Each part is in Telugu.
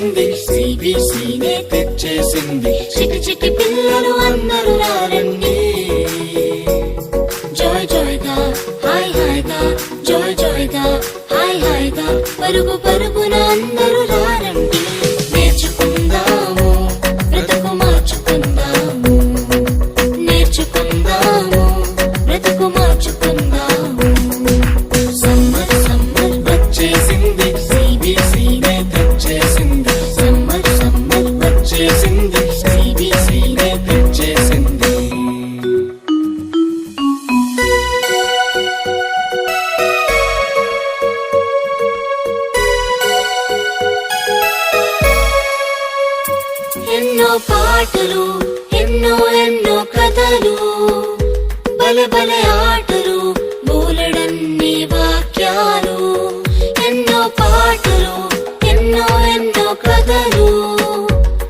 తెచ్చేసింది. సిబిసినే తెచ్చేసింది. చిటి చిటి పిల్లలు అందరూ రారండి. జాయ్ జాయ్గా హాయ్ హాయ్గా జాయ్ జాయ్గా హాయ్ హాయ్గా పరుగు పరుగున అందరూ రారండి. పాటలు ఎన్నో ఎన్నో కథలు బలె బలె ఆటలు బోలెడన్ని వాక్యాలు. ఎన్నో పాటలు ఎన్నో ఎన్నో కథలు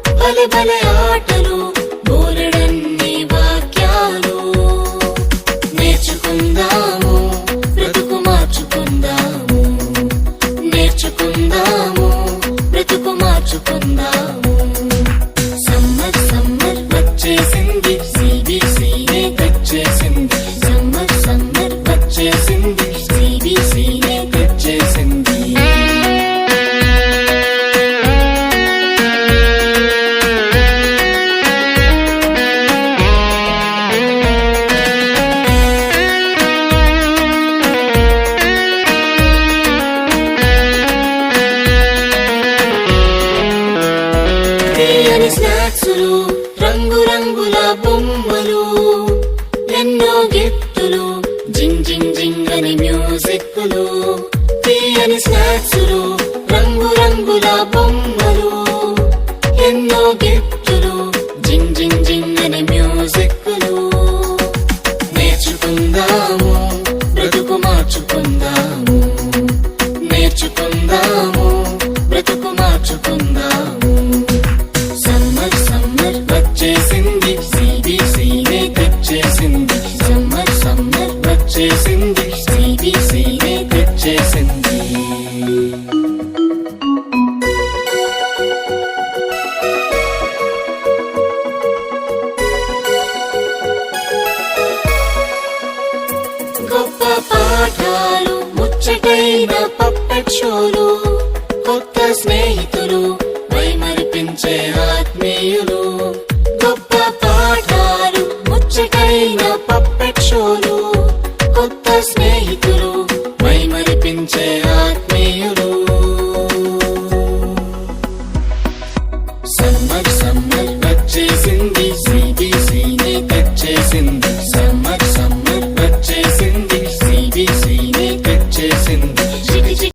బలె బలె ఆటలు బోలెడన్ని వాక్యాలు. నేర్చుకుందాము బ్రతుకు మార్చుకుందాము నేర్చుకుందాము బ్రతుకు మార్చుకుందాము. రంగురంగుల బొమ్మలు ఎన్నో గిఫ్టులు జింగ్ జింగ్ జింగ్ అని మ్యూజిక్లు తీయని స్నాక్సులు రంగురంగుల బొమ్మలు. వచ్చేసింది తెచ్చేసింది గొప్ప పాఠాలు ముచ్చటైన పప్పెట్ షోలు కొత్త స్నేహితులు మైమరిపించే ఆత్మీయులు. స్నేహితులు మైమరిపించే ఆత్మీయులు